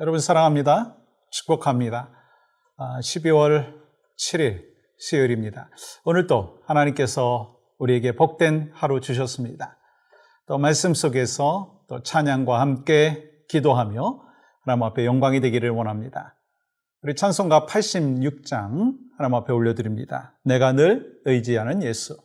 여러분 사랑합니다. 축복합니다. 12월 7일 수요일입니다. 오늘도 하나님께서 우리에게 복된 하루 주셨습니다. 또 말씀 속에서 또 찬양과 함께 기도하며 하나님 앞에 영광이 되기를 원합니다. 우리 찬송가 86장 하나님 앞에 올려드립니다. 내가 늘 의지하는 예수.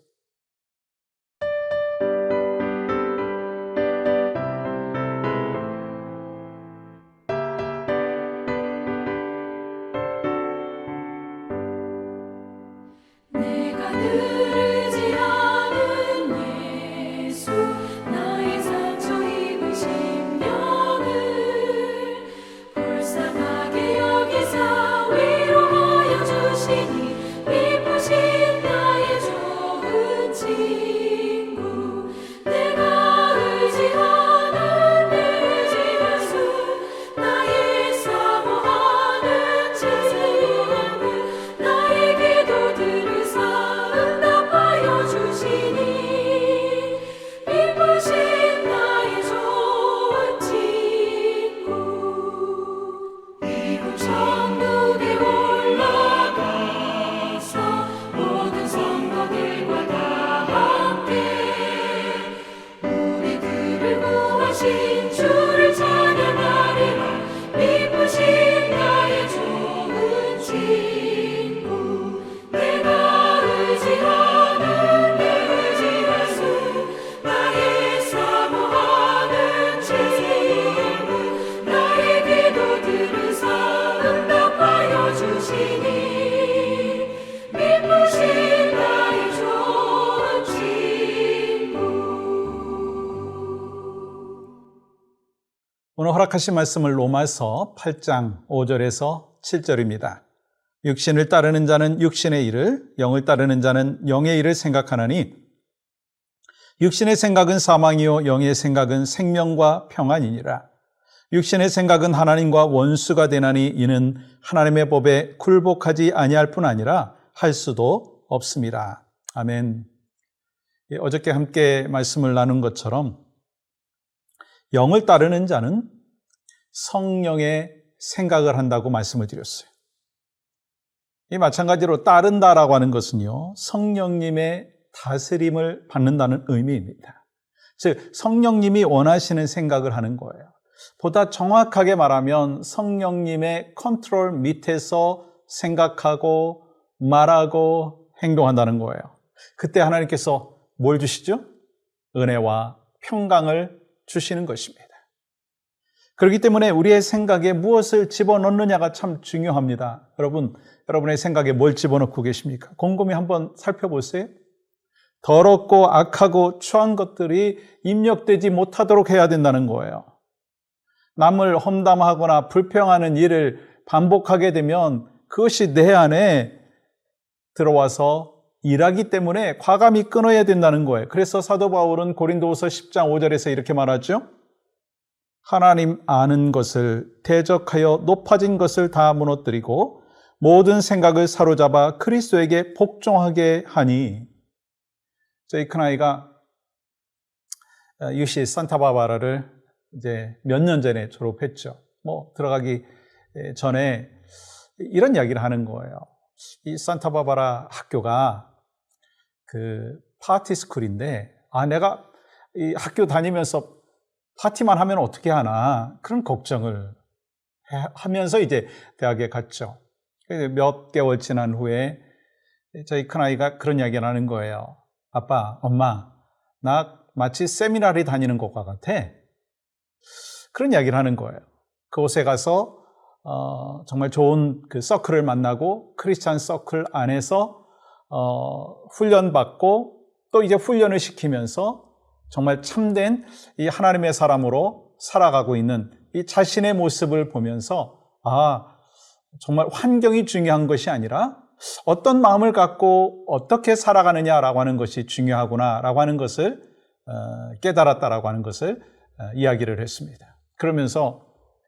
허락하신 말씀을 로마서 8장 5절에서 7절입니다. 육신을 따르는 자는 육신의 일을, 영을 따르는 자는 영의 일을 생각하나니 육신의 생각은 사망이요 영의 생각은 생명과 평안이니라. 육신의 생각은 하나님과 원수가 되나니 이는 하나님의 법에 굴복하지 아니할 뿐 아니라 할 수도 없습니다. 아멘. 예, 어저께 함께 말씀을 나눈 것처럼 영을 따르는 자는 성령의 생각을 한다고 말씀을 드렸어요. 이 마찬가지로 따른다라고 하는 것은요, 성령님의 다스림을 받는다는 의미입니다. 즉, 성령님이 원하시는 생각을 하는 거예요. 보다 정확하게 말하면 성령님의 컨트롤 밑에서 생각하고 말하고 행동한다는 거예요. 그때 하나님께서 뭘 주시죠? 은혜와 평강을 주시는 것입니다. 그렇기 때문에 우리의 생각에 무엇을 집어넣느냐가 참 중요합니다. 여러분, 여러분의 생각에 뭘 집어넣고 계십니까? 곰곰이 한번 살펴보세요. 더럽고 악하고 추한 것들이 입력되지 못하도록 해야 된다는 거예요. 남을 험담하거나 불평하는 일을 반복하게 되면 그것이 내 안에 들어와서 일하기 때문에 과감히 끊어야 된다는 거예요. 그래서 사도 바울은 고린도후서 10장 5절에서 이렇게 말하죠. 하나님 아는 것을 대적하여 높아진 것을 다 무너뜨리고 모든 생각을 사로잡아 그리스도에게 복종하게 하니 저희 큰아이가 UC 산타바바라를 이제 몇 년 전에 졸업했죠. 뭐 들어가기 전에 이런 이야기를 하는 거예요. 이 산타바바라 학교가 그 파티 스쿨인데 아 내가 이 학교 다니면서 파티만 하면 어떻게 하나 그런 걱정을 하면서 이제 대학에 갔죠. 몇 개월 지난 후에 저희 큰아이가 그런 이야기를 하는 거예요. 아빠, 엄마, 나 마치 세미나리 다니는 것과 같아. 그런 이야기를 하는 거예요. 그곳에 가서 어, 정말 좋은 그 서클을 만나고 크리스찬 서클 안에서 어, 훈련받고 또 이제 훈련을 시키면서 정말 참된 이 하나님의 사람으로 살아가고 있는 이 자신의 모습을 보면서 아, 정말 환경이 중요한 것이 아니라 어떤 마음을 갖고 어떻게 살아가느냐라고 하는 것이 중요하구나라고 하는 것을 어, 깨달았다라고 하는 것을 어, 이야기를 했습니다. 그러면서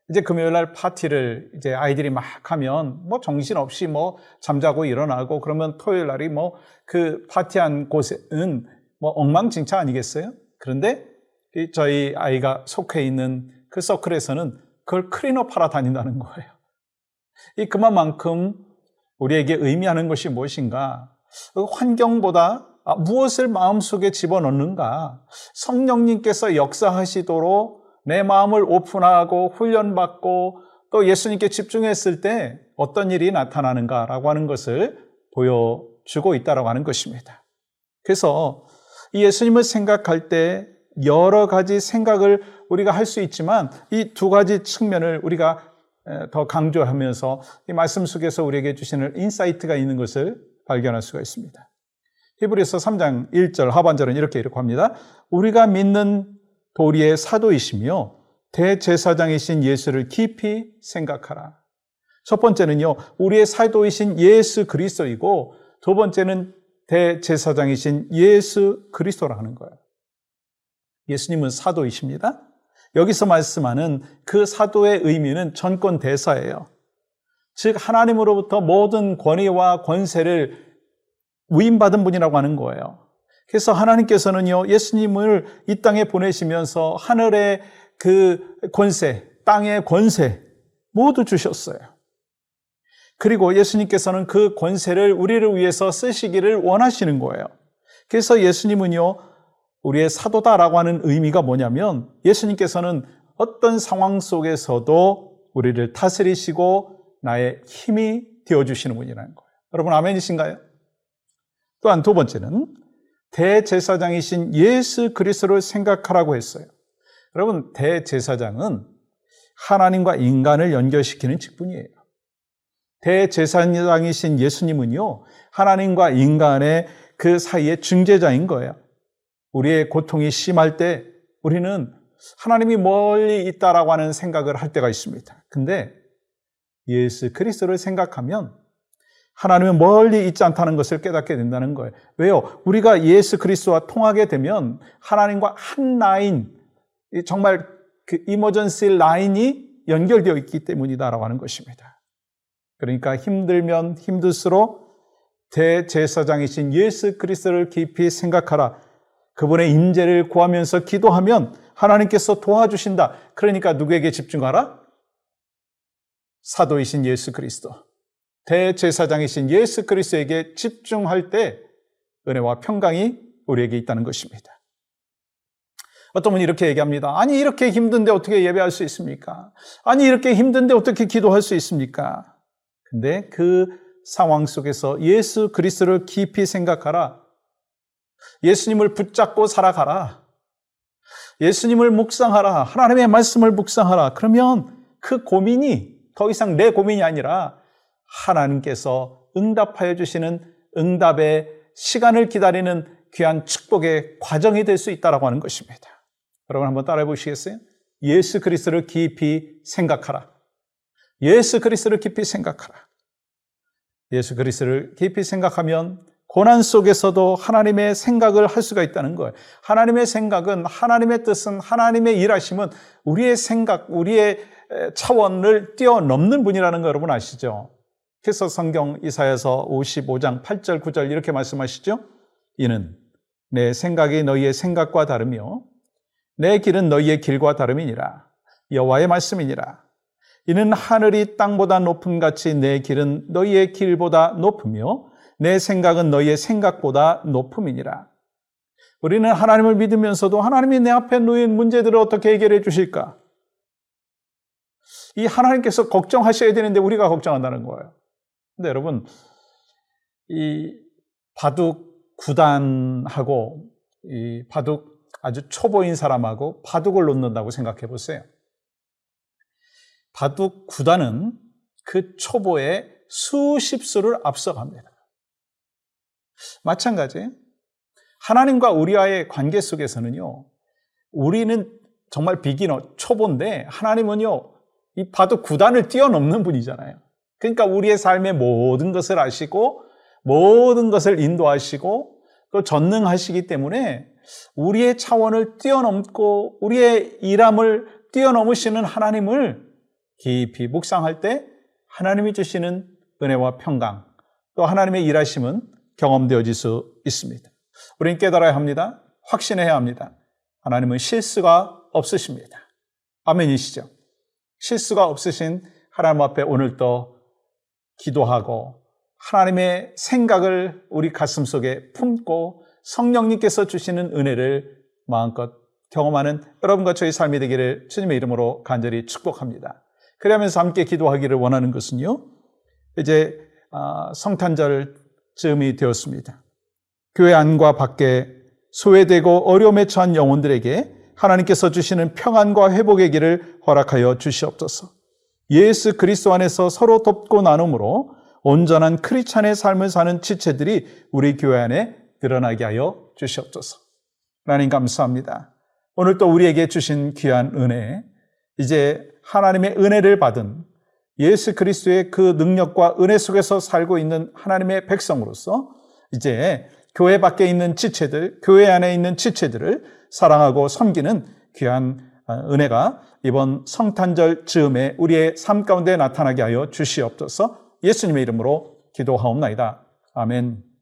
이제 금요일 날 파티를 이제 아이들이 막 하면 뭐 정신없이 뭐 잠자고 일어나고 그러면 토요일 날이 뭐 그 파티한 곳은 뭐 엉망진창 아니겠어요? 그런데 이 저희 아이가 속해 있는 그 서클에서는 그걸 클린업 하러 다닌다는 거예요. 이 그만큼 우리에게 의미하는 것이 무엇인가? 그 환경보다 아, 무엇을 마음속에 집어넣는가? 성령님께서 역사하시도록 내 마음을 오픈하고 훈련받고 또 예수님께 집중했을 때 어떤 일이 나타나는가라고 하는 것을 보여주고 있다라고 하는 것입니다. 그래서 이 예수님을 생각할 때 여러 가지 생각을 우리가 할 수 있지만 이 두 가지 측면을 우리가 에, 더 강조하면서 이 말씀 속에서 우리에게 주시는 인사이트가 있는 것을 발견할 수가 있습니다. 히브리서 3장 1절 하반절은 이렇게 이렇게 합니다. 우리가 믿는 도리의 사도이시며 대제사장이신 예수를 깊이 생각하라. 첫 번째는요, 우리의 사도이신 예수 그리스도이고 두 번째는 대제사장이신 예수 그리스도라는 거예요. 예수님은 사도이십니다. 여기서 말씀하는 그 사도의 의미는 전권 대사예요. 즉 하나님으로부터 모든 권위와 권세를 위임받은 분이라고 하는 거예요. 그래서 하나님께서는요, 예수님을 이 땅에 보내시면서 하늘의 그 권세, 땅의 권세 모두 주셨어요. 그리고 예수님께서는 그 권세를 우리를 위해서 쓰시기를 원하시는 거예요. 그래서 예수님은요, 우리의 사도다라고 하는 의미가 뭐냐면 예수님께서는 어떤 상황 속에서도 우리를 다스리시고 나의 힘이 되어주시는 분이라는 거예요. 여러분, 아멘이신가요? 또한 두 번째는 대제사장이신 예수 그리스도를 생각하라고 했어요. 여러분, 대제사장은 하나님과 인간을 연결시키는 직분이에요. 대제사장이신 예수님은요, 하나님과 인간의 그 사이의 중재자인 거예요. 우리의 고통이 심할 때 우리는 하나님이 멀리 있다라고 하는 생각을 할 때가 있습니다. 근데 예수 그리스도를 생각하면 하나님은 멀리 있지 않다는 것을 깨닫게 된다는 거예요. 왜요? 우리가 예수 그리스도와 통하게 되면 하나님과 한 라인, 정말 그 이머전시 라인이 연결되어 있기 때문이다라고 하는 것입니다. 그러니까 힘들면 힘들수록 대제사장이신 예수 그리스도를 깊이 생각하라. 그분의 임재를 구하면서 기도하면 하나님께서 도와주신다. 그러니까 누구에게 집중하라? 사도이신 예수 그리스도. 대제사장이신 예수 그리스도에게 집중할 때 은혜와 평강이 우리에게 있다는 것입니다. 어떤 분이 이렇게 얘기합니다. 아니, 이렇게 힘든데 어떻게 예배할 수 있습니까? 아니, 이렇게 힘든데 어떻게 기도할 수 있습니까? 근데 그 상황 속에서 예수 그리스도를 깊이 생각하라. 예수님을 붙잡고 살아가라. 예수님을 묵상하라. 하나님의 말씀을 묵상하라. 그러면 그 고민이 더 이상 내 고민이 아니라 하나님께서 응답하여 주시는 응답의 시간을 기다리는 귀한 축복의 과정이 될 수 있다라고 하는 것입니다. 여러분 한번 따라해 보시겠어요? 예수 그리스도를 깊이 생각하라. 예수 그리스도를 깊이 생각하라. 예수 그리스도를 깊이 생각하면 고난 속에서도 하나님의 생각을 할 수가 있다는 거예요. 하나님의 생각은 하나님의 뜻은 하나님의 일하심은 우리의 생각, 우리의 차원을 뛰어넘는 분이라는 거 여러분 아시죠? 그래서 성경 이사에서 55장 8절 9절 이렇게 말씀하시죠. 이는 내 생각이 너희의 생각과 다르며 내 길은 너희의 길과 다름이니라. 여호와의 말씀이니라. 이는 하늘이 땅보다 높음 같이 내 길은 너희의 길보다 높으며 내 생각은 너희의 생각보다 높음이니라. 우리는 하나님을 믿으면서도 하나님이 내 앞에 놓인 문제들을 어떻게 해결해 주실까? 이 하나님께서 걱정하셔야 되는데 우리가 걱정한다는 거예요. 근데 여러분, 이 바둑 구단하고 이 바둑 아주 초보인 사람하고 바둑을 놓는다고 생각해 보세요. 바둑 구단은 그 초보의 수십 수를 앞서갑니다. 마찬가지. 하나님과 우리와의 관계 속에서는요, 우리는 정말 비기너, 초보인데, 하나님은요, 이 바둑 구단을 뛰어넘는 분이잖아요. 그러니까 우리의 삶의 모든 것을 아시고, 모든 것을 인도하시고, 또 전능하시기 때문에 우리의 차원을 뛰어넘고, 우리의 일함을 뛰어넘으시는 하나님을 깊이 묵상할 때 하나님이 주시는 은혜와 평강, 또 하나님의 일하심은 경험되어질 수 있습니다. 우리는 깨달아야 합니다. 확신해야 합니다. 하나님은 실수가 없으십니다. 아멘이시죠? 실수가 없으신 하나님 앞에 오늘도 기도하고 하나님의 생각을 우리 가슴 속에 품고 성령님께서 주시는 은혜를 마음껏 경험하는 여러분과 저의 삶이 되기를 주님의 이름으로 간절히 축복합니다. 그러면서 함께 기도하기를 원하는 것은요. 이제 아, 성탄절 즈음이 되었습니다. 교회 안과 밖에 소외되고 어려움에 처한 영혼들에게 하나님께서 주시는 평안과 회복의 길을 허락하여 주시옵소서. 예수 그리스도 안에서 서로 돕고 나눔으로 온전한 크리스찬의 삶을 사는 지체들이 우리 교회 안에 드러나게 하여 주시옵소서. 하나님 감사합니다. 오늘 또 우리에게 주신 귀한 은혜, 이제 하나님의 은혜를 받은 예수 그리스도의 그 능력과 은혜 속에서 살고 있는 하나님의 백성으로서 이제 교회 밖에 있는 지체들, 교회 안에 있는 지체들을 사랑하고 섬기는 귀한 은혜가 이번 성탄절 즈음에 우리의 삶 가운데 나타나게 하여 주시옵소서 예수님의 이름으로 기도하옵나이다. 아멘.